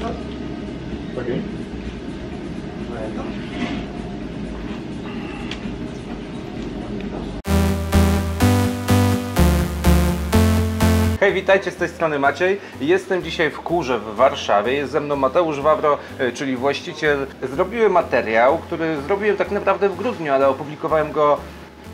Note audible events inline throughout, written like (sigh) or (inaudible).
Okay. Hej, witajcie z tej strony Maciej. Jestem dzisiaj w Kurze w Warszawie. Jest ze mną Mateusz Wawro, y, czyli właściciel. Zrobiłem materiał, który zrobiłem tak naprawdę w grudniu, ale opublikowałem go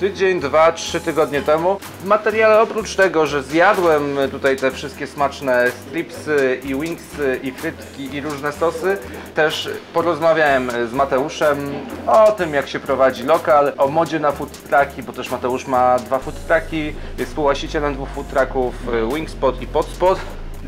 tydzień, dwa, trzy tygodnie temu. Materiale oprócz tego, że zjadłem tutaj te wszystkie smaczne stripsy i wingsy i frytki i różne sosy, też porozmawiałem z Mateuszem o tym, jak się prowadzi lokal, o modzie na food trucki, bo też Mateusz ma dwa food trucki, jest współwłaścicielem dwóch food trucków y, Wingspot i Podspot.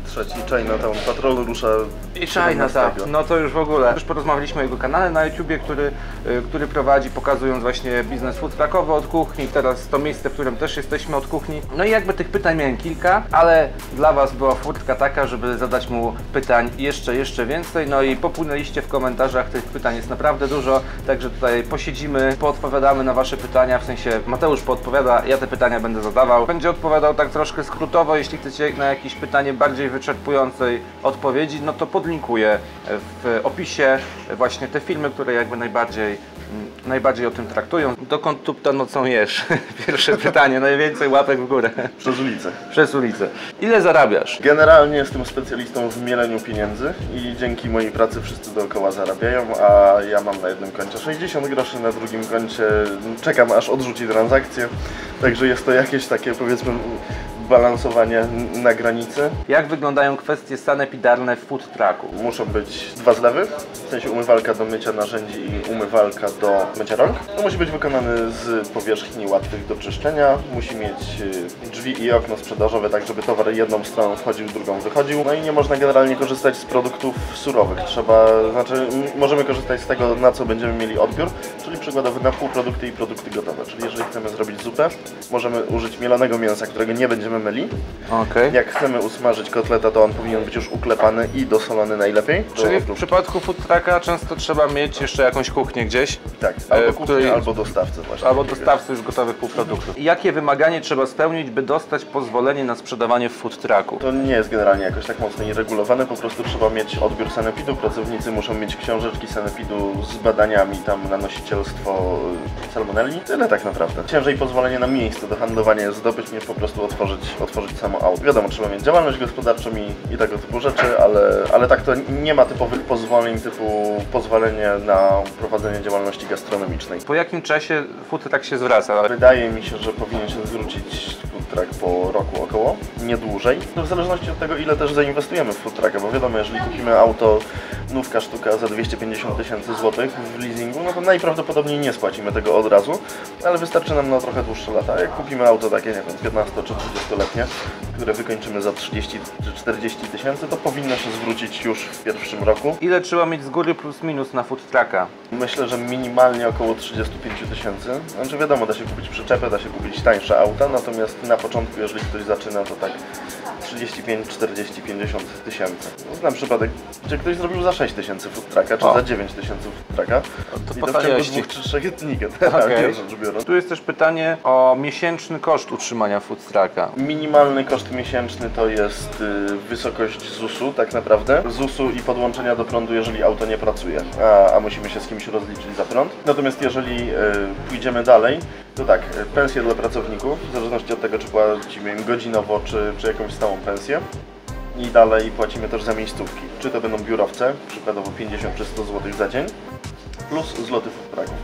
Trzeci Chinatown Patrol rusza I China, tak. 17. No to już w ogóle. Już porozmawialiśmy o jego kanale na YouTubie, który, y, który prowadzi, pokazując właśnie biznes food truckowy od kuchni. Teraz to miejsce, w którym też jesteśmy od kuchni. No i jakby tych pytań miałem kilka, ale dla Was była furtka taka, żeby zadać mu pytań jeszcze, jeszcze więcej. No i popłynęliście w komentarzach, tych pytań jest naprawdę dużo, także tutaj posiedzimy, poodpowiadamy na Wasze pytania, w sensie Mateusz poodpowiada, ja te pytania będę zadawał. Będzie odpowiadał tak troszkę skrótowo, jeśli chcecie na jakieś pytanie bardziej wyczerpującej odpowiedzi, no to podlinkuję w opisie właśnie te filmy, które jakby najbardziej, najbardziej o tym traktują. Dokąd tu to nocą jesz? (laughs) Pierwsze pytanie, najwięcej łapek w górę. Przez ulicę. Przez ulicę. Ile zarabiasz? Generalnie jestem specjalistą w mieleniu pieniędzy i dzięki mojej pracy wszyscy dookoła zarabiają, a ja mam na jednym koncie 60 groszy, na drugim koncie czekam aż odrzuci transakcję. Także jest to jakieś takie powiedzmy balansowanie na granicy. Jak wyglądają kwestie sanepidarne w food trucku? Muszą być dwa zlewy, w sensie umywalka do mycia narzędzi i umywalka do mycia rąk. To musi być wykonany z powierzchni łatwych do czyszczenia. Musi mieć y, drzwi i okno sprzedażowe, tak żeby towar jedną stroną wchodził, drugą wychodził. No i nie można generalnie korzystać z produktów surowych. Trzeba, znaczy możemy korzystać z tego, na co będziemy mieli odbiór, czyli przykładowo na półprodukty i produkty gotowe. Czyli jeżeli chcemy zrobić zupę, możemy użyć mielonego mięsa, którego nie będziemy myli. Okej. Jak chcemy usmażyć kotleta, to on powinien być już uklepany i dosolony najlepiej. Do Czyli w przypadku food trucka często trzeba mieć jeszcze jakąś kuchnię gdzieś. Tak, e, albo kuchnię, której- albo dostawcę właśnie. Albo dostawcy już gotowych półproduktów. Jakie wymaganie trzeba spełnić, by dostać pozwolenie na sprzedawanie w food trucku? To nie jest generalnie jakoś tak mocno nieregulowane, po prostu trzeba mieć odbiór sanepidu, pracownicy muszą mieć książeczki sanepidu z badaniami tam na nosicielstwo y, salmonelli. Tyle tak naprawdę. Ciężej pozwolenie na miejsce do handlowania jest zdobyć niż po prostu otworzyć, otworzyć samo auto. Wiadomo, trzeba mieć działalność gospodarczą i, i tego typu rzeczy, ale, ale tak to nie ma typowych pozwoleń typu pozwolenie na prowadzenie działalności gastronomicznej. Po jakim czasie food truck się zwraca? Wydaje mi się, że powinien się zwrócić po roku około, nie dłużej. No w zależności od tego, ile też zainwestujemy w food trucka, bo wiadomo, jeżeli kupimy auto nówka sztuka za 250 tysięcy złotych w leasingu, no to najprawdopodobniej nie spłacimy tego od razu, ale wystarczy nam na trochę dłuższe lata. Jak kupimy auto takie, nie wiem, 15 czy 30-letnie, które wykończymy za 30 czy 40 tysięcy, to powinno się zwrócić już w pierwszym roku. Ile trzeba mieć z góry plus minus na food trucka? Myślę, że minimalnie około 35 tysięcy. Znaczy wiadomo, da się kupić przyczepę, da się kupić tańsze auta, natomiast na początku, jeżeli ktoś zaczyna, to tak 35, 40, 50 tysięcy. No, Znam przypadek, gdzie ktoś zrobił za 6 tysięcy food trucka, czy O. za 9 tysięcy food trucka. to I to w ciągu dwóch czy trzech dni, (laughs) (laughs) biorąc. Tu jest też pytanie o miesięczny koszt utrzymania food trucka. Minimalny koszt miesięczny to jest y, wysokość ZUS-u tak naprawdę. ZUS-u i podłączenia do prądu, jeżeli auto nie pracuje, a, a musimy się z kimś rozliczyć za prąd. Natomiast jeżeli y, pójdziemy dalej, to tak, y, pensje dla pracowników, w zależności od tego, czy płacimy im godzinowo, czy, czy jakąś stałą pensję. I dalej płacimy też za miejscówki. Czy to będą biurowce, przykładowo 50 czy 100 zł za dzień, plus zloty food trucków.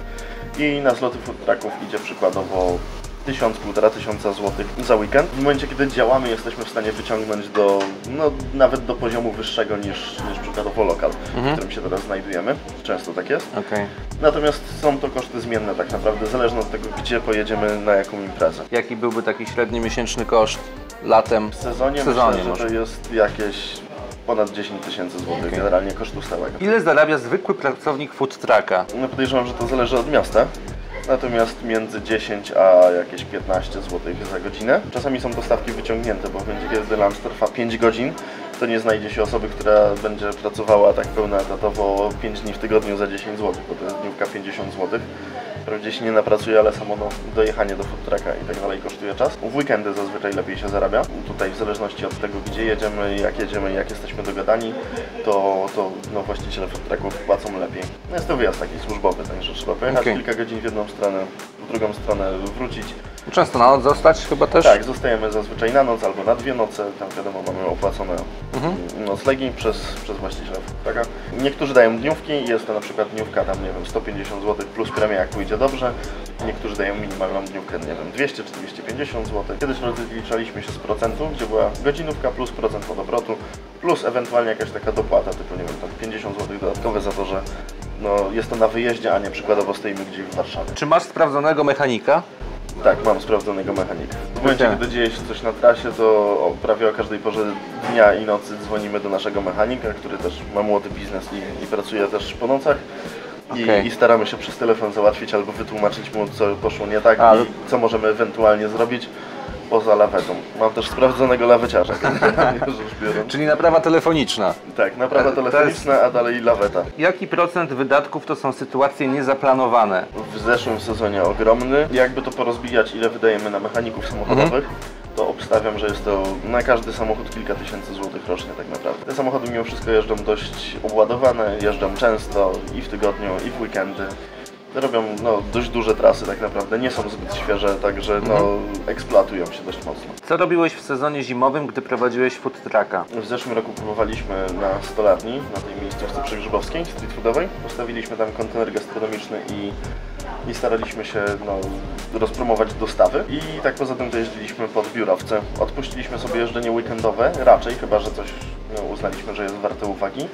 I na zloty food trucków idzie przykładowo 1000, 1,5 tysiąca złotych za weekend. W momencie, kiedy działamy, jesteśmy w stanie wyciągnąć do, no, nawet do poziomu wyższego niż, niż przykładowo lokal, w którym się teraz znajdujemy. Często tak jest. Okej. Natomiast są to koszty zmienne tak naprawdę, zależne od tego, gdzie pojedziemy, na jaką imprezę. Jaki byłby taki średni miesięczny koszt latem? W sezonie, W sezonie myślę, może. że to jest jakieś ponad 10 tysięcy złotych Okej. generalnie kosztu stałego. Ile zarabia zwykły pracownik food trucka? No podejrzewam, że to zależy od miasta. Natomiast między 10 a jakieś 15 zł za godzinę. Czasami są to stawki wyciągnięte, bo momencie kiedy lunch trwa 5 godzin, to nie znajdzie się osoby, która będzie pracowała tak pełnoetatowo 5 dni w tygodniu za 10 zł, bo to jest dniówka 50 zł. Wprawdzie się nie napracuje, ale samo no, dojechanie do food trucka i tak dalej kosztuje czas. W weekendy zazwyczaj lepiej się zarabia. Tutaj w zależności od tego, gdzie jedziemy, jak jedziemy, jak jesteśmy dogadani, to, to no, właściciele food trucków płacą lepiej. No jest to wyjazd taki służbowy, także trzeba pojechać Okej. kilka godzin w jedną stronę, w drugą stronę wrócić. Często na noc zostać chyba też? Tak, zostajemy zazwyczaj na noc albo na dwie noce. Tam wiadomo, mamy opłacone noclegi przez, przez właściciela taka. Niektórzy dają dniówki, jest to na przykład dniówka tam, nie wiem, 150 zł plus premia jak pójdzie dobrze. Niektórzy dają minimalną dniówkę, nie wiem, 200 czy 250 zł. Kiedyś rozliczaliśmy się z procentu, gdzie była godzinówka plus procent od obrotu, plus ewentualnie jakaś taka dopłata, typu, nie wiem, tam 50 zł dodatkowe za to, że no, jest to na wyjeździe, a nie przykładowo stoimy gdzieś w Warszawie. Czy masz sprawdzonego mechanika? Tak, mam sprawdzonego mechanika. W momencie, Wiedziałem. gdy dzieje się coś na trasie, to o, prawie o każdej porze dnia i nocy dzwonimy do naszego mechanika, który też ma młody biznes i, i pracuje też po nocach. I, Okej. I staramy się przez telefon załatwić albo wytłumaczyć mu, co poszło nie tak A, i co możemy ewentualnie zrobić poza lawetą. Mam też sprawdzonego laweciarza. (laughs) Czyli naprawa telefoniczna. Tak, naprawa telefoniczna, a dalej laweta. Jaki procent wydatków to są sytuacje niezaplanowane? w zeszłym sezonie ogromny. Jakby to porozbijać, ile wydajemy na mechaników samochodowych, to obstawiam, że jest to na każdy samochód kilka tysięcy złotych rocznie tak naprawdę. Te samochody mimo wszystko jeżdżą dość obładowane, jeżdżą często i w tygodniu, i w weekendy. Robią no, dość duże trasy tak naprawdę, nie są zbyt świeże, także no, eksploatują się dość mocno. Co robiłeś w sezonie zimowym, gdy prowadziłeś food trucka? W zeszłym roku próbowaliśmy na stolarni, na tej miejscówce przegrzebowskiej, street foodowej. Postawiliśmy tam kontener gastronomiczny i, i staraliśmy się no, rozpromować dostawy. I tak poza tym to jeździliśmy pod biurowce. Odpuściliśmy sobie jeżdżenie weekendowe, raczej, chyba że coś no, uznaliśmy, że jest warte uwagi.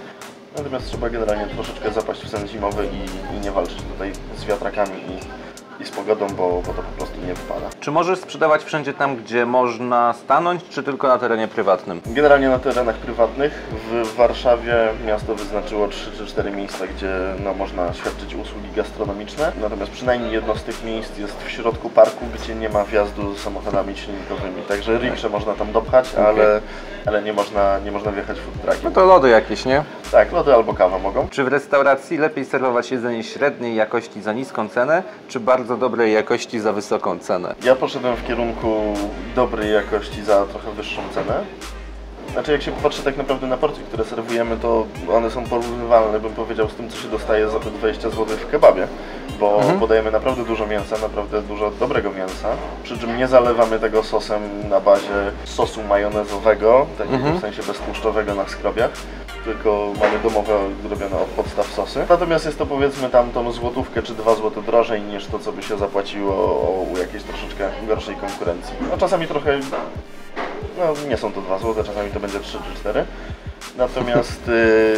Natomiast trzeba generalnie troszeczkę zapaść w sen zimowy i, i nie walczyć tutaj z wiatrakami i, i z pogodą, bo, bo to po prostu nie wypada. Czy możesz sprzedawać wszędzie tam, gdzie można stanąć, czy tylko na terenie prywatnym? Generalnie na terenach prywatnych. W Warszawie miasto wyznaczyło 3 czy 4 miejsca, gdzie no, można świadczyć usługi gastronomiczne. Natomiast przynajmniej jedno z tych miejsc jest w środku parku, gdzie nie ma wjazdu z samochodami silnikowymi. Także riksze można tam dopchać, ale, ale nie, można, nie można wjechać food truckiem. No to lody jakieś, nie? Tak, lody albo kawa mogą. Czy w restauracji lepiej serwować jedzenie średniej jakości za niską cenę, czy bardzo dobrej jakości za wysoką cenę? Ja poszedłem w kierunku dobrej jakości za trochę wyższą cenę. Znaczy jak się popatrzy tak naprawdę na porcje, które serwujemy, to one są porównywalne, bym powiedział, z tym, co się dostaje za te 20 zł w kebabie. Bo podajemy naprawdę dużo mięsa, naprawdę dużo dobrego mięsa. Przy czym nie zalewamy tego sosem na bazie sosu majonezowego, takiego w sensie beztłuszczowego na skrobiach. Tylko mamy domowe robione od podstaw sosy. Natomiast jest to powiedzmy tam tą złotówkę czy dwa złote drożej niż to, co by się zapłaciło u jakiejś troszeczkę gorszej konkurencji. No czasami trochę no nie są to 2 zł, czasami to będzie 3 czy 4. Natomiast y,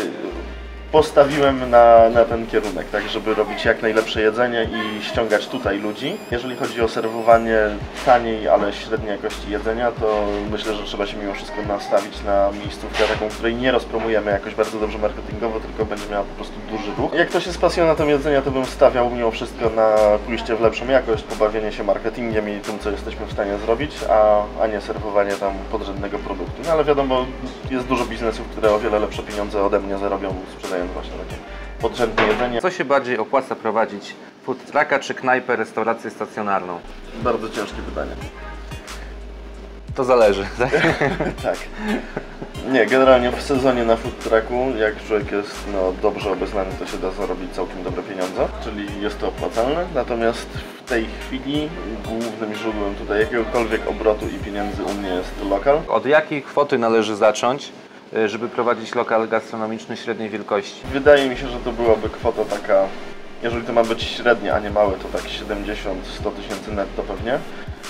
postawiłem na, na ten kierunek, tak, żeby robić jak najlepsze jedzenie i ściągać tutaj ludzi. Jeżeli chodzi o serwowanie taniej, ale średniej jakości jedzenia, to myślę, że trzeba się mimo wszystko nastawić na miejscówkę taką, której nie rozpromujemy jakoś bardzo dobrze marketingowo, tylko będzie miała po prostu duży duch. Jak ktoś jest pasjonatem jedzenia, to bym stawiał mimo wszystko na pójście w lepszą jakość, pobawienie się marketingiem i tym, co jesteśmy w stanie zrobić, a, a nie serwowanie tam podrzędnego produktu. No ale wiadomo, jest dużo biznesów, które o wiele lepsze pieniądze ode mnie zarobią, sprzedając właśnie takie podrzędne jedzenie. Co się bardziej opłaca prowadzić? Food trucka czy knajpę, restaurację stacjonarną? Bardzo ciężkie pytanie. To zależy, tak? (laughs) (laughs) Tak. Nie, generalnie w sezonie na food trucku, jak człowiek jest no, dobrze obeznany, to się da zarobić całkiem dobre pieniądze, czyli jest to opłacalne. Natomiast w tej chwili głównym źródłem tutaj jakiegokolwiek obrotu i pieniędzy u mnie jest lokal. Od jakiej kwoty należy zacząć, żeby prowadzić lokal gastronomiczny średniej wielkości? Wydaje mi się, że to byłaby kwota taka, jeżeli to ma być średnie, a nie małe, to tak 70-100 tysięcy netto pewnie.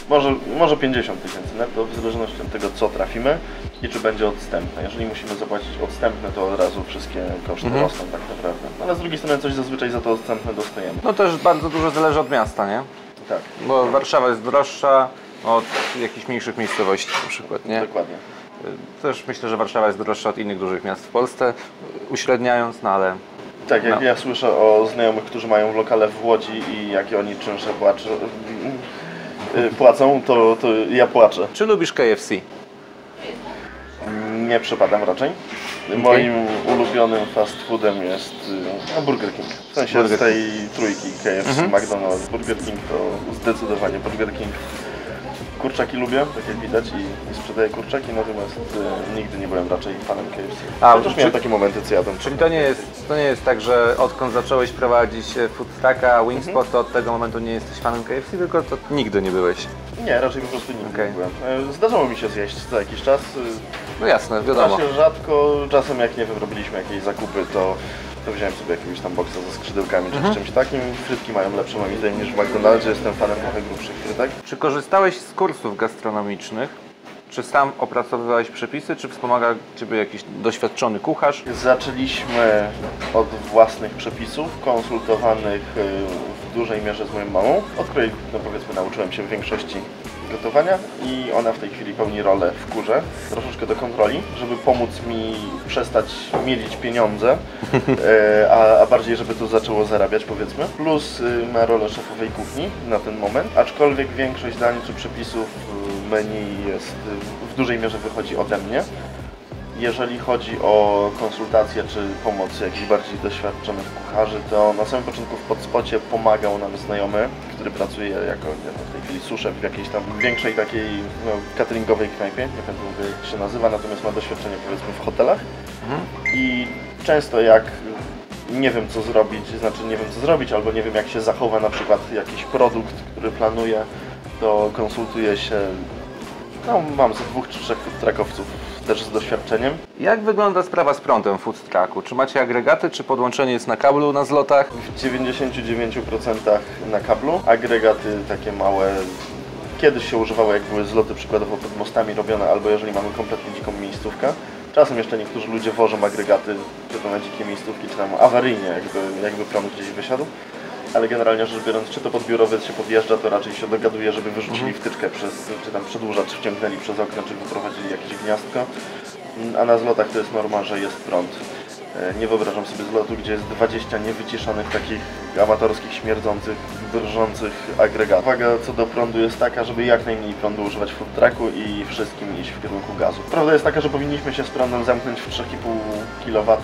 Może, może 50 tysięcy netto, w zależności od tego, co trafimy i czy będzie odstępne. Jeżeli musimy zapłacić odstępne, to od razu wszystkie koszty Mhm. rosną tak naprawdę. Ale z drugiej strony coś zazwyczaj za to odstępne dostajemy. No też bardzo dużo zależy od miasta, nie? Tak, Bo Warszawa jest droższa od jakichś mniejszych miejscowości na przykład, nie? dokładnie. Też myślę, że Warszawa jest droższa od innych dużych miast w Polsce, uśredniając, no ale Tak, jak No. ja słyszę o znajomych, którzy mają lokale w Łodzi i jakie oni czynsze płaczą, y, płacą, to, to ja płaczę. czy lubisz KFC? Nie przepadam raczej. Moim ulubionym fast foodem jest y, no, Burger King. W sensie Burger z tej trójki KFC, McDonald's, Burger King to zdecydowanie Burger King. Kurczaki lubię, tak jak widać i, i sprzedaję kurczaki, natomiast y, nigdy nie byłem raczej fanem KFC. A, Chociaż czy- miałem takie momenty, co jadłem. Czyli to nie, jest, to nie jest tak, że odkąd zacząłeś prowadzić e, food trucka, Wingspot, to od tego momentu nie jesteś fanem KFC, tylko to nigdy nie byłeś. Nie, raczej po prostu nigdy Okej. nie byłem. E, Zdarzało mi się zjeść co jakiś czas. y, No jasne, wiadomo. Strasznie rzadko, czasem jak nie wiem, robiliśmy jakieś zakupy, to, to wziąłem sobie jakiegoś tam boksa ze skrzydełkami czy Mhm. czymś takim. Frytki mają lepsze moim zdaniem niż w McDonaldzie, jestem fanem trochę grubszych frytek. Czy korzystałeś z kursów gastronomicznych? Czy sam opracowywałeś przepisy, czy wspomaga Ciebie jakiś doświadczony kucharz? Zaczęliśmy od własnych przepisów, konsultowanych y, w dużej mierze z moją mamą, od której no powiedzmy nauczyłem się w większości gotowania i ona w tej chwili pełni rolę w kurze, troszeczkę do kontroli, żeby pomóc mi przestać mielić pieniądze, (laughs) e, a, a bardziej żeby to zaczęło zarabiać powiedzmy. Plus y, ma rolę szefowej kuchni na ten moment, aczkolwiek większość dań czy przepisów y, menu jest y, w dużej mierze wychodzi ode mnie. Jeżeli chodzi o konsultacje czy pomoc jakichś bardziej doświadczonych kucharzy, to na samym początku w podspocie pomagał nam znajomy, który pracuje jako nie wiem, w tej chwili suszef w jakiejś tam większej takiej no, cateringowej knajpie, nie mówię, jak się nazywa, natomiast ma doświadczenie powiedzmy w hotelach. I często jak nie wiem co zrobić, znaczy nie wiem co zrobić, albo nie wiem jak się zachowa na przykład jakiś produkt, który planuję, to konsultuję się, no mam ze dwóch czy trzech food truckowców też z doświadczeniem. Jak wygląda sprawa z prądem w food? Czy macie agregaty, czy podłączenie jest na kablu na zlotach? W 99% na kablu, agregaty takie małe, kiedyś się używało jak były zloty przykładowo pod mostami robione, albo jeżeli mamy kompletnie dziką miejscówkę. Czasem jeszcze niektórzy ludzie wożą agregaty na dzikie miejscówki, czy tam awaryjnie, jakby, jakby prąd gdzieś wysiadł. Ale generalnie rzecz biorąc, czy to podbiorowy się podjeżdża, to raczej się dogaduje, żeby wyrzucili wtyczkę przez, czy tam przedłużacz wciągnęli przez okno, czy wyprowadzili jakieś gniazdko. A na zlotach to jest norma, że jest prąd. E, Nie wyobrażam sobie zlotu, gdzie jest 20 niewyciszonych, takich amatorskich, śmierdzących, drżących agregatów. Uwaga co do prądu jest taka, żeby jak najmniej prądu używać w food trucku i wszystkim iść w kierunku gazu. Prawda jest taka, że powinniśmy się z prądem zamknąć w 3,5 kW,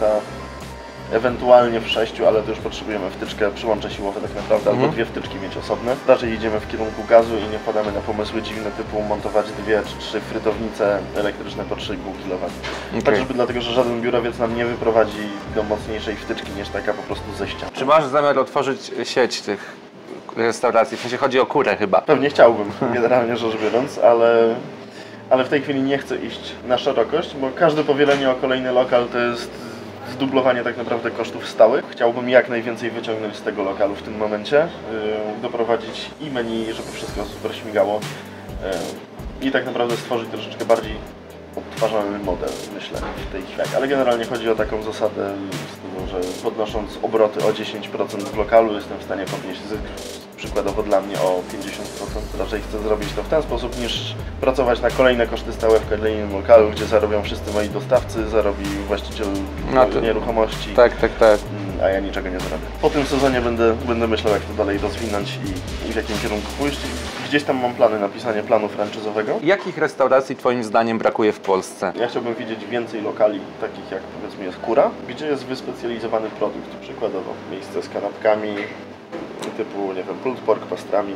ewentualnie w 6, ale to już potrzebujemy wtyczkę, przyłącze siłowe tak naprawdę, albo dwie wtyczki mieć osobne. Raczej idziemy w kierunku gazu i nie wpadamy na pomysły dziwne typu montować dwie czy trzy frytownice elektryczne po 3,5 kW. Tak, żeby dlatego, że żaden biurowiec nam nie wyprowadzi do mocniejszej wtyczki niż taka po prostu ze ścian. Czy masz zamiar otworzyć sieć tych restauracji? W sensie chodzi o kurę chyba. Pewnie chciałbym, (laughs) generalnie rzecz biorąc, ale, ale w tej chwili nie chcę iść na szerokość, bo każde powielenie o kolejny lokal to jest zdublowanie tak naprawdę kosztów stałych. Chciałbym jak najwięcej wyciągnąć z tego lokalu w tym momencie, yy, doprowadzić i menu, żeby wszystko super śmigało yy, i tak naprawdę stworzyć troszeczkę bardziej odtwarzalny model, myślę, w tej chwili. Ale generalnie chodzi o taką zasadę, że podnosząc obroty o 10% w lokalu jestem w stanie podnieść zysk przykładowo dla mnie o 50%. Raczej chcę zrobić to w ten sposób niż pracować na kolejne koszty stałe w kolejnym lokalu, gdzie zarobią wszyscy moi dostawcy, zarobi właściciel No to- nieruchomości. Tak, tak, tak. Mm, A ja niczego nie zrobię. Po tym sezonie będę, będę myślał, jak to dalej rozwinąć i, i w jakim kierunku pójść. Gdzieś tam mam plany, napisanie planu franczyzowego. Jakich restauracji Twoim zdaniem brakuje w Polsce? Ja chciałbym widzieć więcej lokali, takich jak powiedzmy jest Kura, gdzie jest wyspecjalizowany produkt, przykładowo miejsce z kanapkami typu, nie wiem, pulled pork, pastrami,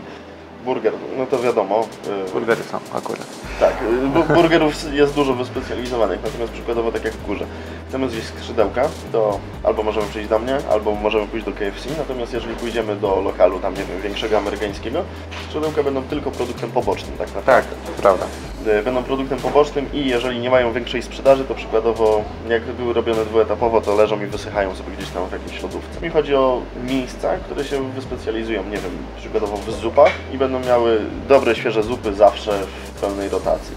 burger, no to wiadomo. y, Burgery są akurat. Tak, y, bu- burgerów jest dużo wyspecjalizowanych, natomiast przykładowo tak jak w górze. Chcemy zjeść skrzydełka, to albo możemy przyjść do mnie, albo możemy pójść do KFC, natomiast jeżeli pójdziemy do lokalu tam, nie wiem, większego amerykańskiego, skrzydełka będą tylko produktem pobocznym tak naprawdę. Tak, prawda. Y, Będą produktem pobocznym i jeżeli nie mają większej sprzedaży, to przykładowo jak były robione dwuetapowo, to leżą i wysychają sobie gdzieś tam w jakiejś lodówce. Mi chodzi o miejsca, które się wyspecjalizują, nie wiem, przykładowo w zupach i będą miały dobre, świeże zupy zawsze w pełnej rotacji.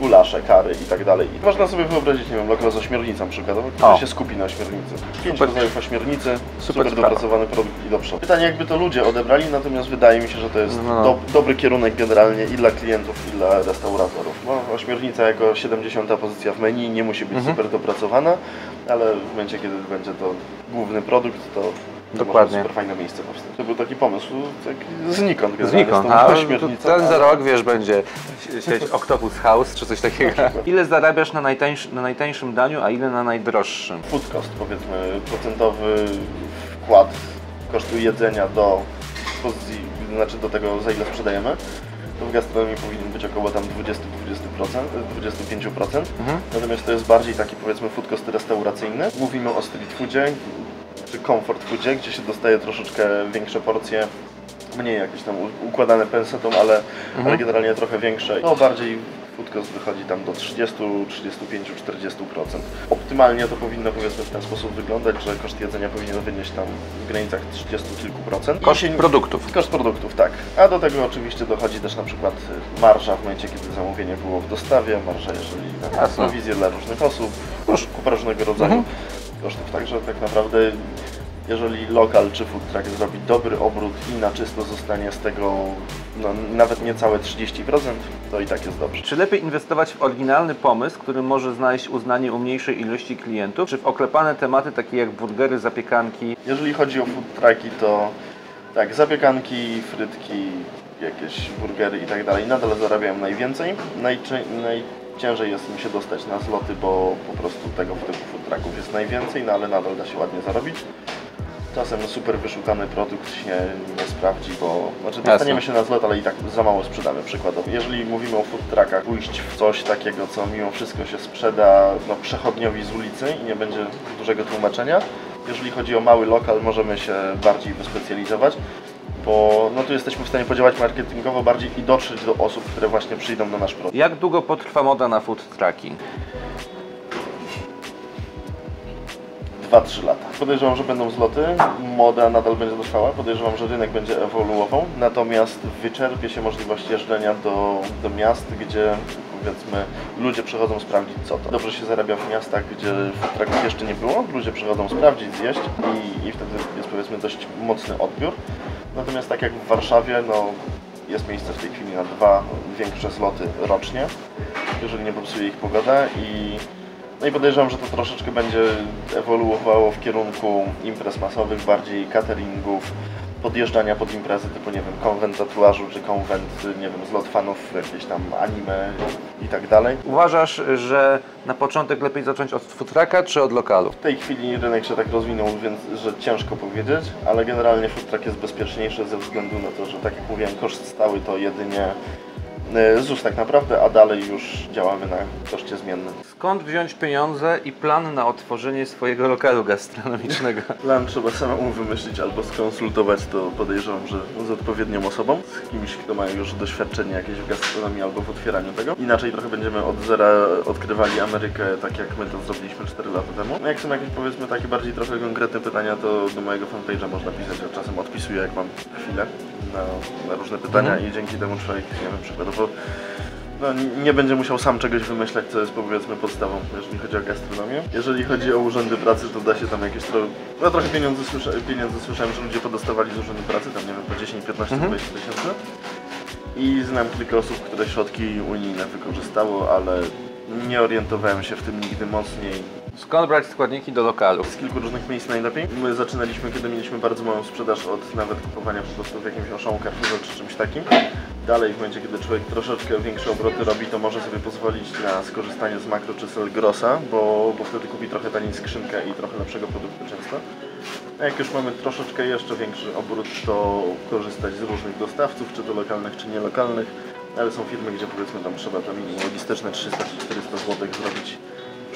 Gulasze, kary i tak dalej. I można sobie wyobrazić, nie wiem, lokal z ośmiornicą przykładowo, który O. się skupi na ośmiornicy. Pięć Super. rodzajów ośmiornicy, super, sprawa. dopracowany produkt i do przodu. Pytanie, jakby to ludzie odebrali, natomiast wydaje mi się, że to jest No. do, dobry kierunek generalnie i dla klientów, i dla restauratorów. No, ośmiornica jako 70 pozycja w menu nie musi być Mhm. super dopracowana, ale w momencie, kiedy będzie to główny produkt, to Dokładnie. super fajne miejsce powstać. To był taki pomysł, tak znikąd. Znikąd, a ten za rok, wiesz, będzie sieć Octopus House czy coś takiego. Ile zarabiasz na, najtańszy, na najtańszym daniu, a ile na najdroższym? food cost, powiedzmy, procentowy wkład kosztu jedzenia do pozycji, znaczy do tego, za ile sprzedajemy, to w gastronomii powinien być około tam 20-20%, 25%. Mhm. Natomiast to jest bardziej taki, powiedzmy, food cost restauracyjny. Mówimy o street foodzie, czy comfort foodzie, gdzie się dostaje troszeczkę większe porcje, mniej jakieś tam układane pensetą, ale, ale generalnie trochę większe. No bardziej food cost wychodzi tam do 30, 35, 40%. Optymalnie to powinno powiedzmy w ten sposób wyglądać, że koszt jedzenia powinien wynieść tam w granicach 30 kilku procent. Koszt się- produktów. Koszt produktów, tak. A do tego oczywiście dochodzi też na przykład marża w momencie, kiedy zamówienie było w dostawie, marża jeżeli na prowizję dla różnych osób, kupa różnego rodzaju Mhm. Kosztów. Także tak naprawdę jeżeli lokal czy food truck zrobi dobry obrót i na czysto zostanie z tego no, nawet niecałe 30%, to i tak jest dobrze. Czy lepiej inwestować w oryginalny pomysł, który może znaleźć uznanie u mniejszej ilości klientów, czy w oklepane tematy takie jak burgery, zapiekanki? Jeżeli chodzi o food trucki, to tak, zapiekanki, frytki, jakieś burgery i tak dalej nadal zarabiają najwięcej. Najczę- najciężej jest mi się dostać na zloty, bo po prostu tego typu food jest najwięcej, no ale nadal da się ładnie zarobić. Czasem super wyszukany produkt się nie sprawdzi, bo znaczy dostaniemy się na zlot, ale i tak za mało sprzedamy przykładowo. Jeżeli mówimy o food truckach, pójść w coś takiego, co mimo wszystko się sprzeda no, przechodniowi z ulicy i nie będzie dużego tłumaczenia. Jeżeli chodzi o mały lokal, możemy się bardziej wyspecjalizować, bo no, tu jesteśmy w stanie podziałać marketingowo bardziej i dotrzeć do osób, które właśnie przyjdą na nasz produkt. Jak długo potrwa moda na food trucki? 2-3 lata. Podejrzewam, że będą zloty, moda nadal będzie trwała, podejrzewam, że rynek będzie ewoluował, natomiast wyczerpie się możliwość jeżdżenia do, do miast, gdzie powiedzmy ludzie przychodzą sprawdzić co to. Dobrze się zarabia w miastach, gdzie trucków jeszcze nie było, ludzie przychodzą sprawdzić, zjeść i, i wtedy jest powiedzmy dość mocny odbiór. Natomiast tak jak w Warszawie, no jest miejsce w tej chwili na dwa większe zloty rocznie, jeżeli nie popsuje ich pogoda i no i podejrzewam, że to troszeczkę będzie ewoluowało w kierunku imprez masowych, bardziej cateringów, podjeżdżania pod imprezy typu, nie wiem, konwent tatuażu, czy konwent, nie wiem, zlot fanów, jakieś tam anime i tak dalej. Uważasz, że na początek lepiej zacząć od food trucka czy od lokalu? W tej chwili rynek się tak rozwinął, więc że ciężko powiedzieć, ale generalnie truck jest bezpieczniejszy ze względu na to, że tak jak mówiłem, koszt stały to jedynie ZUS tak naprawdę, a dalej już działamy na koszcie zmiennym. Skąd wziąć pieniądze i plan na otworzenie swojego lokalu gastronomicznego? (laughs) Plan trzeba samemu wymyślić albo skonsultować to podejrzewam, że z odpowiednią osobą, z kimś, kto ma już doświadczenie jakieś w gastronomii albo w otwieraniu tego. Inaczej trochę będziemy od zera odkrywali Amerykę, tak jak my to zrobiliśmy 4 lata temu. No jak są jakieś powiedzmy takie bardziej trochę konkretne pytania, to do mojego fanpage'a można pisać, ja czasem odpisuję jak mam chwilę na, na różne pytania i dzięki temu człowiek, nie wiem, przykładowo no, nie będzie musiał sam czegoś wymyślać, co jest powiedzmy podstawą, jeżeli chodzi o gastronomię. Jeżeli chodzi o urzędy pracy, to da się tam jakieś trochę, no trochę pieniędzy, słysza, pieniędzy słyszałem, że ludzie podostawali z urzędu pracy, tam nie wiem, po 10, 15, 20 tysięcy. I znam kilka osób, które środki unijne wykorzystało, ale nie orientowałem się w tym nigdy mocniej. Skąd brać składniki do lokalu? Z kilku różnych miejsc najlepiej. My zaczynaliśmy, kiedy mieliśmy bardzo małą sprzedaż od nawet kupowania po prostu w jakimś oszału czy czymś takim. Dalej, w momencie, kiedy człowiek troszeczkę większe obroty robi, to może sobie pozwolić na skorzystanie z Makro czy Selgrosa, bo, bo wtedy kupi trochę taniej skrzynkę i trochę lepszego produktu często. A jak już mamy troszeczkę jeszcze większy obrót, to korzystać z różnych dostawców, czy to lokalnych, czy nielokalnych. Ale są firmy, gdzie powiedzmy tam trzeba minimum logistyczne 300 czy 400 zł zrobić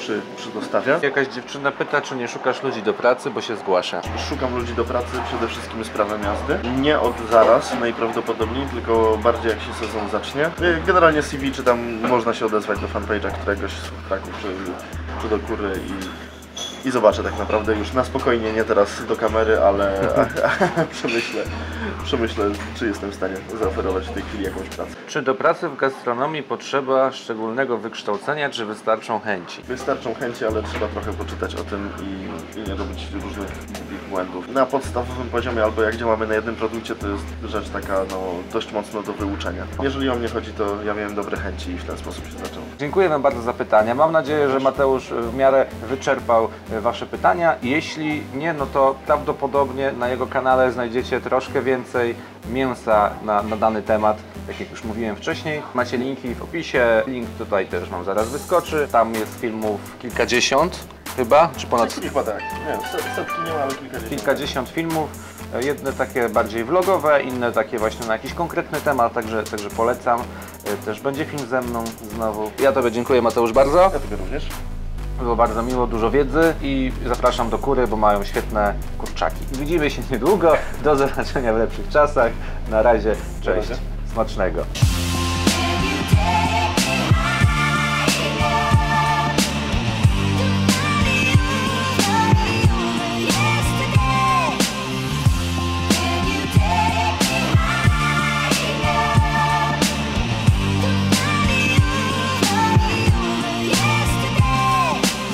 przy, przy dostawie. Jakaś dziewczyna pyta, czy nie szukasz ludzi do pracy, bo się zgłasza. Szukam ludzi do pracy przede wszystkim z prawem jazdy. Nie od zaraz najprawdopodobniej, tylko bardziej jak się sezon zacznie. Generalnie CV czy tam można się odezwać do fanpage'a któregoś z traków czy, czy do kury i, i zobaczę tak naprawdę już na spokojnie, nie teraz do kamery, ale (laughs) (laughs) przemyślę, przemyślę czy jestem w stanie zaoferować w tej chwili jakąś pracę. Czy do pracy w gastronomii potrzeba szczególnego wykształcenia, czy wystarczą chęci? Wystarczą chęci, ale trzeba trochę poczytać o tym i, i nie robić różnych głupich błędów. Na podstawowym poziomie, albo jak działamy na jednym produkcie, to jest rzecz taka no, dość mocno do wyuczenia. Jeżeli o mnie chodzi, to ja miałem dobre chęci i w ten sposób się zaczęło. Dziękuję Wam bardzo za pytania. Mam nadzieję, że Mateusz w miarę wyczerpał e, Wasze pytania. Jeśli nie, no to prawdopodobnie na jego kanale znajdziecie troszkę więcej mięsa na, na dany temat. Tak jak już mówiłem wcześniej, macie linki w opisie. Link tutaj też Wam zaraz wyskoczy. Tam jest filmów kilkadziesiąt chyba, czy ponad Chyba tak. Nie, set- setki nie ma, ale kilkadziesiąt. kilkadziesiąt filmów. Jedne takie bardziej vlogowe, inne takie właśnie na jakiś konkretny temat, także, także polecam. E, Też będzie film ze mną znowu. Ja Tobie dziękuję Mateusz bardzo. Ja Tobie również. Było bardzo miło, dużo wiedzy i zapraszam do kury, bo mają świetne kurczaki. Widzimy się (laughs) niedługo. Do zobaczenia w lepszych czasach. Na razie, cześć. Smacznego.